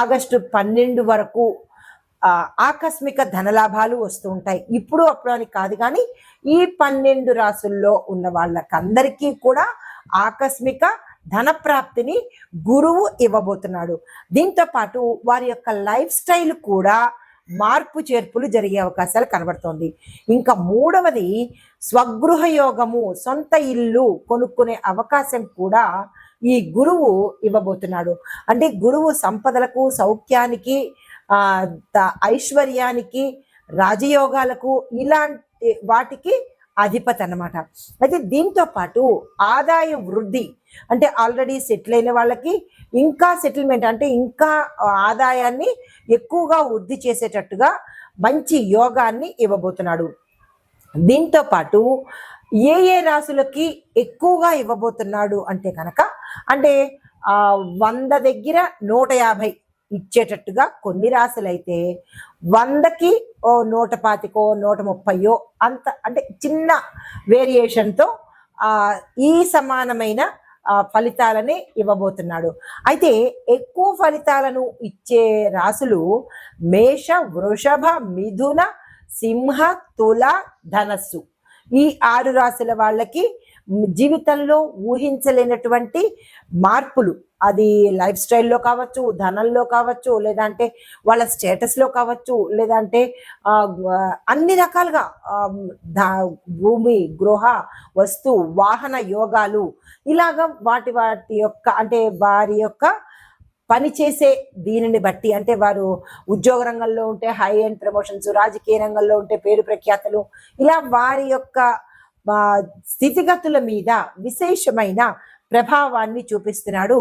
August పన్నెండు వరకు ఆకస్మిక ధనలాభాలు వస్తూ ఉంటాయి. ఇప్పుడు అప్పుడు అని కాదు కానీ ఈ పన్నెండు రాసుల్లో ఉన్న వాళ్ళకందరికీ కూడా ఆకస్మిక ధన ప్రాప్తిని గురువు ఇవ్వబోతున్నాడు. దీంతో పాటు వారి యొక్క లైఫ్ స్టైల్ కూడా మార్పు చేర్పులు జరిగే అవకాశాలు కనబడుతోంది. ఇంకా మూడవది స్వగృహ యోగము సొంత ఇల్లు కొనుక్కునే అవకాశం కూడా ఈ గురువు ఇవ్వబోతున్నాడు. అంటే గురువు సంపదలకు సౌఖ్యానికి ఐశ్వర్యానికి రాజయోగాలకు ఇలాంటి వాటికి అధిపతి అన్నమాట. అయితే దీంతో పాటు ఆదాయ వృద్ధి అంటే ఆల్రెడీ సెటిల్ అయిన వాళ్ళకి ఇంకా సెటిల్మెంట్ అంటే ఇంకా ఆదాయాన్ని ఎక్కువగా వృద్ధి చేసేటట్టుగా మంచి యోగాన్ని ఇవ్వబోతున్నాడు. దీంతో పాటు ఏ ఏ రాసులకి ఎక్కువగా ఇవ్వబోతున్నాడు అంటే కనుక అంటే వంద దగ్గర నూట యాభై ఇచ్చేటట్టుగా కొన్ని రాశులైతే వందకి ఓ నూట పాతికో నూట ముప్పయో అంత అంటే చిన్న వేరియేషన్తో ఈ సమానమైన ఆ, ఫలితాలని ఇవ్వబోతున్నాడు. అయితే ఎక్కువ ఫలితాలను ఇచ్చే రాసులు మేష వృషభ మిథున సింహ తుల ధనస్సు. ఈ ఆరు రాశుల వాళ్ళకి జీవితంలో ఊహించలేనటువంటి మార్పులు. అది లైఫ్ స్టైల్లో కావచ్చు ధనంలో కావచ్చు లేదంటే వాళ్ళ స్టేటస్లో కావచ్చు లేదంటే అన్ని రకాలుగా భూమి గృహ వస్తు వాహన యోగాలు ఇలాగ వాటి వాటి యొక్క అంటే వారి యొక్క పని చేసే దీనిని బట్టి అంటే వారు ఉద్యోగ రంగంలో ఉంటే హై అండ్ ప్రమోషన్స్ రాజకీయ రంగంలో ఉంటే పేరు ప్రఖ్యాతలు ఇలా వారి యొక్క స్థితిగతుల మీద విశేషమైన ప్రభావాన్ని చూపిస్తున్నాడు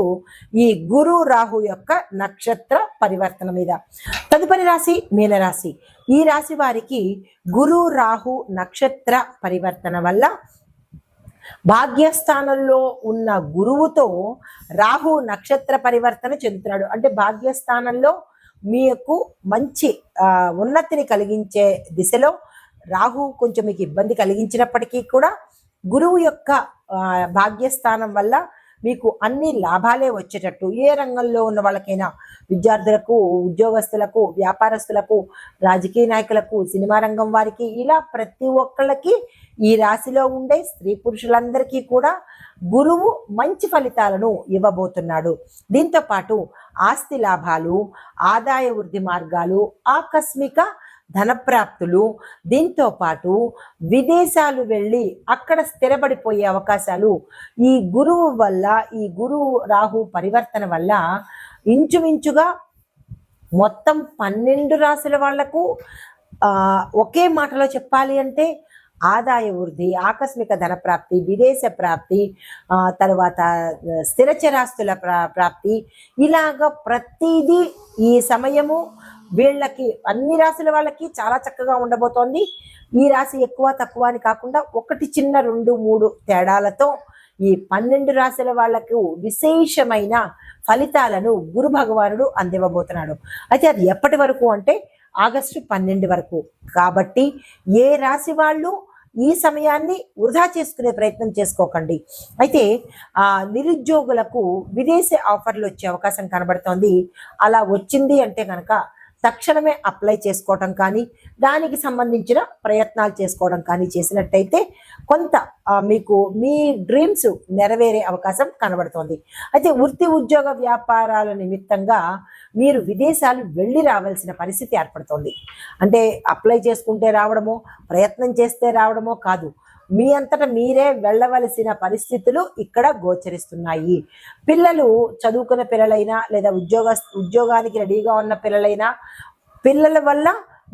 ఈ గురు రాహు యొక్క నక్షత్ర పరివర్తన మీద. తదుపరి రాశి మీనరాశి. ఈ రాశి వారికి గురు రాహు నక్షత్ర పరివర్తన వల్ల భాగ్యస్థానంలో ఉన్న గురువుతో రాహు నక్షత్ర పరివర్తన చెందుతున్నాడు. అంటే భాగ్యస్థానంలో మీకు మంచి ఉన్నతిని కలిగించే దిశలో రాహు కొంచెం మీకు ఇబ్బంది కలిగించినప్పటికీ కూడా గురువు యొక్క భాగ్యస్థానం వల్ల మీకు అన్ని లాభాలే వచ్చేటట్టు. ఏ రంగంలో ఉన్న వాళ్ళకైనా విద్యార్థులకు ఉద్యోగస్తులకు వ్యాపారస్తులకు రాజకీయ నాయకులకు సినిమా రంగం వారికి ఇలా ప్రతి ఒక్కళ్ళకి ఈ రాశిలో ఉండే స్త్రీ పురుషులందరికీ కూడా గురువు మంచి ఫలితాలను ఇవ్వబోతున్నాడు. దీంతో పాటు ఆస్తి లాభాలు ఆదాయ వృద్ధి మార్గాలు ఆకస్మిక ధనప్రాప్తులు. దీంతో పాటు విదేశాలు వెళ్ళి అక్కడ స్థిరపడిపోయే అవకాశాలు. ఈ గురువు వల్ల ఈ గురువు రాహు పరివర్తన వల్ల ఇంచుమించుగా మొత్తం పన్నెండు రాసుల వాళ్ళకు ఒకే మాటలో చెప్పాలి అంటే ఆదాయ వృద్ధి ఆకస్మిక ధన ప్రాప్తి విదేశ ప్రాప్తి ఆ, తర్వాత స్థిరచరాస్తుల స్థిర చరాస్తుల ప్రా- ప్రాప్తి. ఇలాగ ప్రతిదీ ఈ సమయము వీళ్ళకి అన్ని రాశుల వాళ్ళకి చాలా చక్కగా ఉండబోతోంది. ఈ రాశి ఎక్కువ తక్కువ అని కాకుండా ఒకటి చిన్న రెండు మూడు తేడాలతో ఈ పన్నెండు రాశుల వాళ్ళకు విశేషమైన ఫలితాలను గురు భగవానుడు అందివ్వబోతున్నాడు. అయితే అది ఎప్పటి వరకు అంటే ఆగస్టు పన్నెండు వరకు. కాబట్టి ఏ రాశి వాళ్ళు ఈ సమయాన్ని వృధా చేసుకునే ప్రయత్నం చేసుకోకండి. అయితే ఆ నిరుద్యోగులకు విదేశీ ఆఫర్లు వచ్చే అవకాశం కనబడుతోంది. అలా వచ్చింది అంటే కనుక తక్షణమే అప్లై చేసుకోవడం కానీ దానికి సంబంధించిన ప్రయత్నాలు చేసుకోవడం కానీ చేసినట్టయితే కొంత మీకు మీ డ్రీమ్స్ నెరవేరే అవకాశం కనబడుతోంది. అయితే వృత్తి ఉద్యోగ వ్యాపారాల నిమిత్తంగా మీరు విదేశాలు వెళ్ళి రావాల్సిన పరిస్థితి ఏర్పడుతోంది. అంటే అప్లై చేసుకుంటే రావడమో ప్రయత్నం చేస్తే రావడమో కాదు. మీ అంతటా మీరే వెళ్ళవలసిన పరిస్థితులు ఇక్కడ గోచరిస్తున్నాయి. పిల్లలు చదువుకున్న పిల్లలైనా లేదా ఉద్యోగ ఉద్యోగానికి రెడీగా ఉన్న పిల్లలైనా పిల్లల వల్ల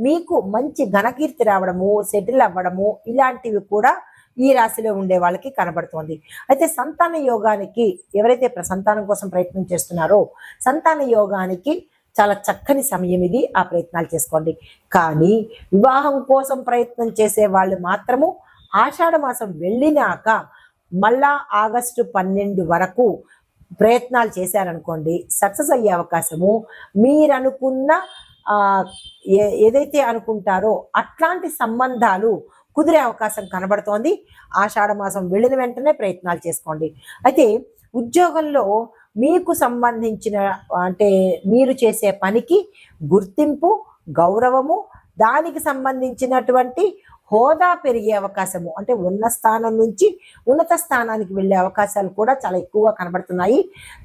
మీకు మంచి ఘనకీర్తి రావడము సెటిల్ అవ్వడము ఇలాంటివి కూడా ఈ రాశిలో ఉండే వాళ్ళకి కనబడుతోంది. అయితే సంతాన యోగానికి ఎవరైతే సంతానం కోసం ప్రయత్నం చేస్తున్నారో సంతాన యోగానికి చాలా చక్కని సమయం ఇది. ఆ ప్రయత్నాలు చేసుకోండి. కానీ వివాహం కోసం ప్రయత్నం చేసే వాళ్ళు మాత్రము ఆషాఢ మాసం వెళ్ళినాక మళ్ళా ఆగస్టు పన్నెండు వరకు ప్రయత్నాలు చేశారనుకోండి సక్సెస్ అయ్యే అవకాశము. మీరనుకున్న ఏ- ఏదైతే అనుకుంటారో అట్లాంటి సంబంధాలు కుదిరే అవకాశం కనబడుతోంది. ఆషాఢ మాసం వెళ్ళిన వెంటనే ప్రయత్నాలు చేసుకోండి. అయితే ఉద్యోగంలో మీకు సంబంధించిన అంటే మీరు చేసే పనికి గుర్తింపు గౌరవము దానికి సంబంధించినటువంటి హోదా పెరిగే అవకాశము అంటే ఉన్న స్థానం నుంచి ఉన్నత స్థానానికి వెళ్ళే అవకాశాలు కూడా చాలా ఎక్కువగా కనబడుతున్నాయి.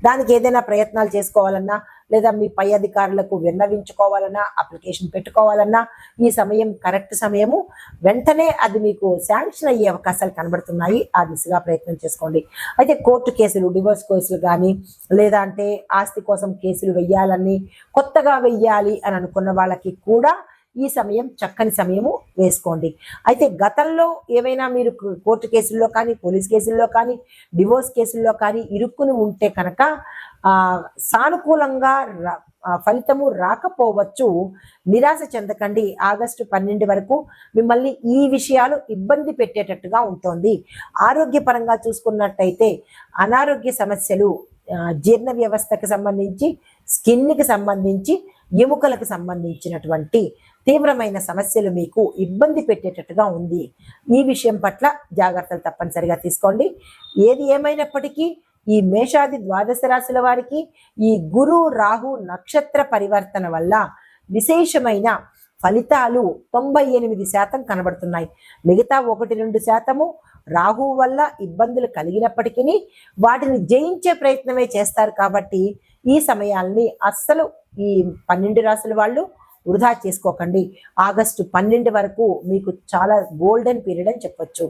దానికి ఏదైనా ప్రయత్నాలు చేసుకోవాలన్నా లేదా మీ పై అధికారులకు విన్నవించుకోవాలన్నా అప్లికేషన్ పెట్టుకోవాలన్నా ఈ సమయం కరెక్ట్ సమయము వెంటనే అది మీకు శాంక్షన్ అయ్యే అవకాశాలు కనబడుతున్నాయి. ఆ దిశగా ప్రయత్నం చేసుకోండి. అయితే కోర్టు కేసులు డివోర్స్ కేసులు కానీ లేదా అంటే ఆస్తి కోసం కేసులు వెయ్యాలని కొత్తగా వెయ్యాలి అని అనుకున్న వాళ్ళకి కూడా ఈ సమయం చక్కని సమయము వేసుకోండి. అయితే గతంలో ఏవైనా మీరు కోర్టు కేసుల్లో కానీ పోలీస్ కేసుల్లో కానీ డివోర్స్ కేసుల్లో కానీ ఇరుక్కుని ఉంటే కనుక సానుకూలంగా రా- ఫలితము రాకపోవచ్చు. నిరాశ చెందకండి. ఆగస్టు పన్నెండు వరకు మిమ్మల్ని ఈ విషయాలు ఇబ్బంది పెట్టేటట్టుగా ఉంటుంది. ఆరోగ్యపరంగా చూసుకున్నట్టయితే అనారోగ్య సమస్యలు జీర్ణ వ్యవస్థకు సంబంధించి స్కిన్కి సంబంధించి ఎముకలకు సంబంధించినటువంటి తీవ్రమైన సమస్యలు మీకు ఇబ్బంది పెట్టేటట్టుగా ఉంది. ఈ విషయం పట్ల జాగ్రత్తలు తప్పనిసరిగా తీసుకోండి. ఏది ఏమైనప్పటికీ ఈ మేషాది ద్వాదశ రాశుల వారికి ఈ గురు రాహు నక్షత్ర పరివర్తన వల్ల విశేషమైన ఫలితాలు తొంభై ఎనిమిది శాతం కనబడుతున్నాయి. మిగతా ఒకటి రెండు శాతము రాహు వల్ల ఇబ్బందులు కలిగినప్పటికీ వాటిని జయించే ప్రయత్నమే చేస్తారు కాబట్టి ఈ సమయాల్ని అస్సలు ఈ పన్నెండు రాసుల వాళ్ళు వృధా చేసుకోకండి. ఆగస్టు పన్నెండు వరకు మీకు చాలా గోల్డెన్ పీరియడ్ అని చెప్పొచ్చు.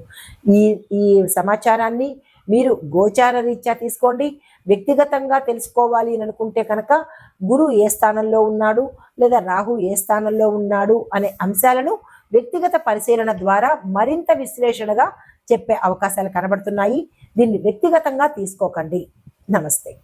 ఈ ఈ సమాచారాన్ని మీరు గోచార రీత్యా తీసుకోండి. వ్యక్తిగతంగా తెలుసుకోవాలి అని అనుకుంటే కనుక గురు ఏ స్థానంలో ఉన్నాడు లేదా రాహు ఏ స్థానంలో ఉన్నాడు అనే అంశాలను వ్యక్తిగత పరిశీలన ద్వారా మరింత విశ్లేషణగా చెప్పే అవకాశాలు కనబడుతున్నాయి. దీన్ని వ్యక్తిగతంగా తీసుకోకండి. నమస్తే.